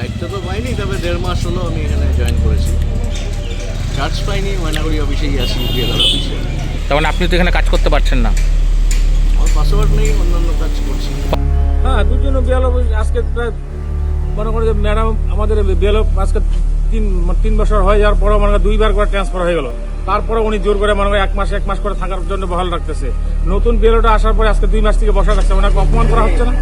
দায়িত্ব তো পাইনি তবে দেড় মাস হলো আমি এখানে জয়েন করেছি। চার্জ পাইনি ময়নাগুড়ি অফিসেই আছি বিএলআর অফিসে তার মানে আপনি তো এখানে কাজ করতে পারছেন না। আমার পাসওয়ার্ড নেই অন্যান্য কাজ করছি। হ্যাঁ দুজন বিয়াল আজকে প্রায় মনে করো যে ম্যাডাম আমাদের বিয়াল আজকে তিন তিন বছর হয়ে যাওয়ার পরে মনে দুইবার করে ট্রান্সফার হয়ে গেল। তারপরে উনি জোর করে মনে এক মাস এক মাস করে থাকার জন্য বহাল রাখতেছে। নতুন বিয়ালটা আসার পরে আজকে দুই মাস থেকে বসা রাখছে, ওনাকে অপমান করা হচ্ছে না?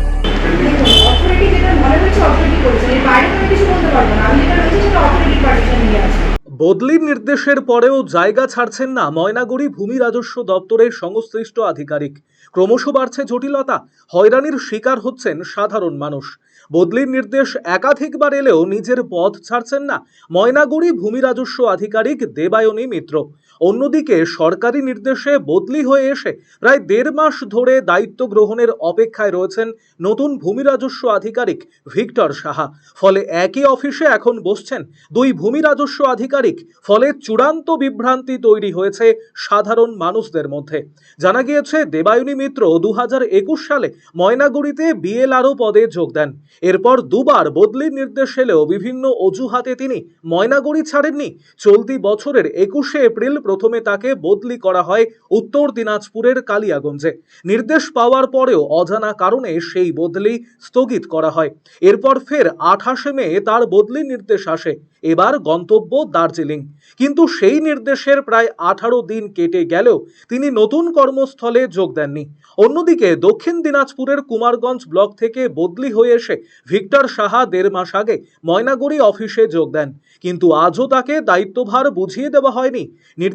বদলির নির্দেশের পরেও জায়গা ছাড়ছেন না ময়নাগুড়ি ভূমি রাজস্ব দপ্তরের সংশ্লিষ্ট আধিকারিক। ক্রমশ বাড়ছে জটিলতা, হয়রানির শিকার হচ্ছেন সাধারণ মানুষ। বদলির নির্দেশ একাধিকবার এলেও নিজের পথ ছাড়ছেন না ময়নাগুড়ি ভূমি রাজস্ব আধিকারিক দেবায়নী মিত্র। অন্যদিকে সরকারি নির্দেশে বদলি হয়ে এসে প্রায় দেড় মাস ধরে দায়িত্ব গ্রহণের অপেক্ষায় রয়েছেন নতুন ভূমি রাজস্ব আধিকারিক ভিক্টর সাহা। ফলে একই অফিসে এখন বসছেন দুই ভূমি রাজস্ব আধিকারিক। ফলে চূড়ান্ত বিভ্রান্তি তৈরি হয়েছে সাধারণ মানুষদের মধ্যে। জানা গিয়েছে, দেবায়ুনী মিত্র দু একুশ সালে ময়নাগুড়িতে বিএলআরও পদে যোগ দেন। এরপর দুবার বদলির নির্দেশ এলেও বিভিন্ন অজুহাতে তিনি ময়নাগুড়ি ছাড়েননি। চলতি বছরের একুশে এপ্রিল প্রথমে তাকে বদলি করা হয় উত্তর দিনাজপুরের কালিয়াগঞ্জে। নির্দেশ পাওয়ার পরেও অজানা কারণে সেই বদলি স্থগিত করা হয়। এরপর ফের আঠাশে মে তার বদলি নির্দেশ আসে। এবার গন্তব্য দার্জিলিং। কিন্তু সেই নির্দেশের প্রায় আঠারো দিন কেটে গেলেও তিনি নতুন কর্মস্থলে যোগ দেননি। অন্যদিকে দক্ষিণ দিনাজপুরের কুমারগঞ্জ ব্লক থেকে বদলি হয়ে এসে ভিক্টর সাহা দেড় মাস আগে ময়নাগুড়ি অফিসে যোগ দেন। কিন্তু আজও তাকে দায়িত্বভার বুঝিয়ে দেওয়া হয়নি।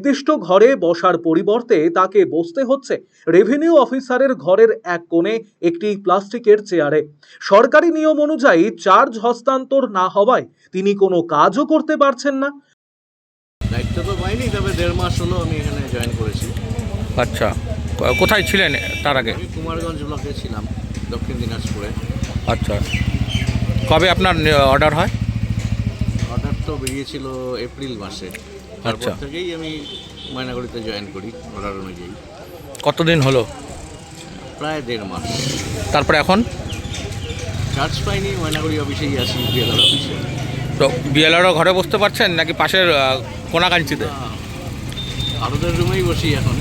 নির্দিষ্ট ঘরে বসার পরিবর্তে তাকে বসতে হচ্ছে রেভিনিউ অফিসারের ঘরের এক কোণে একটি প্লাস্টিকের চেয়ারে। সরকারি নিয়ম অনুযায়ী চার্জ হস্তান্তর না হওয়ায় তিনি কোনো কাজও করতে পারছেন না। দায়িত্ব তো পাইনি তবে দেড় মাস হলো আমি এখানে জয়েন করেছি। আচ্ছা কোথায় ছিলেন তার আগে? আমি কুমারগঞ্জ ব্লকে ছিলাম দক্ষিণ দিনাজপুরে। আচ্ছা কবে আপনার অর্ডার হয়? অর্ডার তো বেরিয়েছিল এপ্রিল মাসে। তারপর আচ্ছা। থেকেই আমি ময়নাগুড়িতে জয়েন করি অর্ডার অনুযায়ী। কতদিন হলো? প্রায় দেড় মাস। তারপরে এখন? চার্জ পাইনি ময়নাগুড়ি অফিসেই আছি বিএলআর অফিসে তো বিএলআরও ঘরে বসতে পারছেন নাকি পাশের কোনাকাঞ্চিতে? আরোদের রুমেই বসি এখন।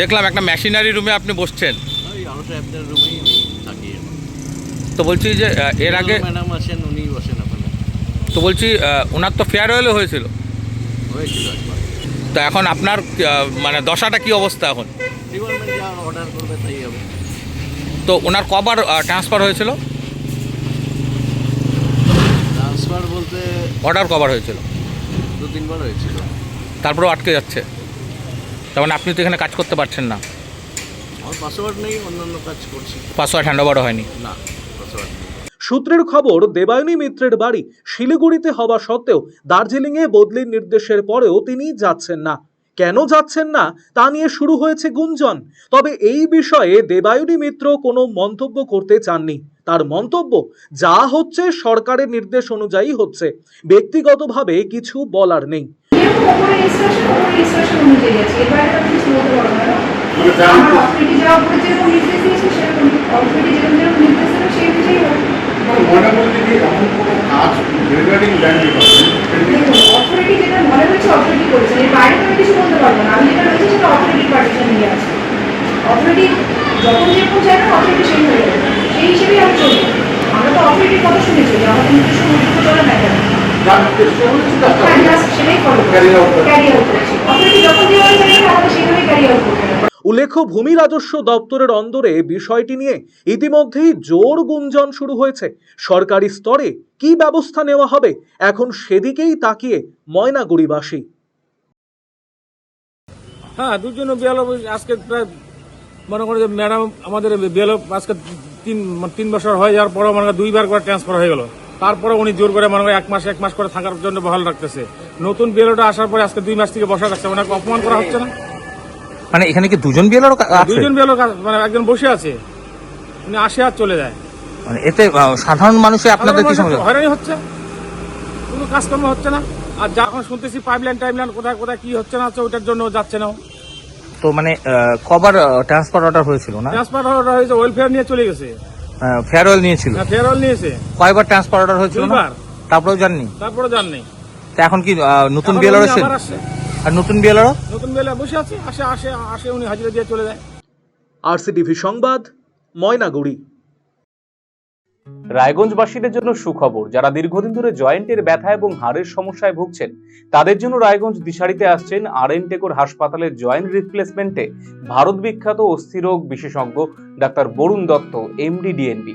দেখলাম একটা মেশিনারি রুমে আপনি বসছেন। ওই আরোটা অ্যাপদের রুমেই আমি থাকি এখন। তো বলছি যে এর আগে ম্যাডাম আছেন উনি বসেন ওখানে। তো বলছি ওনার তো ফেয়ারওয়েলও হয়েছিল। হয়েছিল একবার তো এখন আপনার মানে দশাটা কি অবস্থা এখন? অর্ডার করবে তাই হবে তো ওনার কবার ট্রান্সফার হয়েছিল? ট্রান্সফার বলতে অর্ডার কবার হয়েছিল? দু তিনবার হয়েছিল। তারপরেও আটকে যাচ্ছে? তার মানে আপনি তো এখানে কাজ করতে পারছেন না? আমার পাসওয়ার্ড নেই অন্যান্য কাজ করছি। পাসওয়ার্ড হ্যান্ড ওভারও হয়নি? না। সূত্রের খবর দেবায়নী মিত্রের বাড়ি শিলিগুড়িতে হওয়া সত্ত্বেও দার্জিলিংয়ে বদলির নির্দেশের পরেও তিনি যাচ্ছেন না। কেন যাচ্ছেন না তা নিয়ে শুরু হয়েছে গুঞ্জন। তবে এই বিষয়ে দেবায়নী মিত্র কোনো মন্তব্য করতে চাননি। তার মন্তব্য যা হচ্ছে সরকারের নির্দেশ অনুযায়ী হচ্ছে। ব্যক্তিগতভাবে কিছু বলার নেই। যেরকম ওপরে ইনস্ট্রাকশন ওপরে ইনস্ট্রাকশন অনুযায়ী আছে এর বাইরে তো আমি কিছু বলতে পারব না আমার অথরিটি যাওয়ার পরে যেরকম নির্দেশ দিয়েছে সেরকম যেরকম নির্দেশ সেই অনুযায়ী অথরিটি যেটা মনে হচ্ছে অথরিটি করেছে এর বাইরে আমি কিছু বলতে পারব না। আমি যেটা রয়েছে সেটা অথরিটি পার্টিশন নিয়ে আছে। অথরিটি যখন যেরকম চাইবেন অথরিটি সেই হয়ে যাবে। সেই হিসেবেই আমি চলি। আমরা তো অথরিটির কথা শুনেছি যে আমাদের নিজস্ব চলে না কেন সেটাই ফলো ক্যারি আউট করছি। অথরিটি যখন যেভাবে চাইবেন আমাদের সেইভাবেই ক্যারি আউট করতে হবে উল্লেখ্য, ভূমি রাজস্ব দপ্তরের অন্দরে বিষয়টি নিয়ে ইতিমধ্যেই জোর গুঞ্জন শুরু হয়েছে। সরকারি স্তরে কি ব্যবস্থা নেওয়া হবে? এখন সেদিকেই তাকিয়ে ময়নাগুড়িবাসী। হ্যাঁ দুজন বিয়াল আজকে প্রায় মনে করো যে ম্যাডাম আমাদের বিয়াল আজকে তিন তিন বছর হয়ে যাওয়ার পরে মনে করো দুইবার করে ট্রান্সফার হয়ে গেল। তারপরে উনি জোর করে মনে এক মাস এক মাস করে থাকার জন্য বহাল রাখতেছে। নতুন বিএলওটা আসার পরে আজকে দুই মাস থেকে বসা রাখছে ওনাকে অপমান করা হচ্ছে না? মানে এখানে কি দুজন বিএলআরও আছে? দুইজন বিএলও মানে একজন বসে আছে। উনি আসে আর চলে যায়। মানে এতে সাধারণ মানুষে আপনাদের কি সমস্যা? হয়রানি হচ্ছে। কোনো কাজকর্ম হচ্ছে না। আর যা এখন শুনতেছি পাইপলাইন টাইমলাইন কোথায় কোথায় কি হচ্ছে না হচ্ছে ওইটার জন্য যাচ্ছে না তো মানে কবার ট্রান্সফার অর্ডার হয়েছিল না? ট্রান্সফার অর্ডার হয়েছে ওয়েলফেয়ার নিয়ে চলে গেছে। ফেয়ারওয়েল নিয়েছিল। ফেয়ারওয়েল নিয়েছে। কয়বার ট্রান্সফার অর্ডার হয়েছিল না? তারপরেও যাননি? তারপরে যান নেই তা এখন কি নতুন বিএলআর আসছে। আর নতুন বিএলআরও? নতুন বেলা বসে আছে আসে আসে আসে উনি হাজিরা দিয়ে চলে যায়। আরসিটিভি সংবাদ ময়নাগুড়ি। রায়গঞ্জবাসীদের জন্য সুখবর যারা দীর্ঘদিন ধরে জয়েন্টের ব্যথা এবং হাড়ের সমস্যায় ভুগছেন তাদের জন্য রায়গঞ্জ দিশারিতে আসছেন আর এন টেকোর হাসপাতালের জয়েন্ট রিপ্লেসমেন্টে ভারত বিখ্যাত অস্থিরোগ বিশেষজ্ঞ doctor Barun Dutta MD DNB.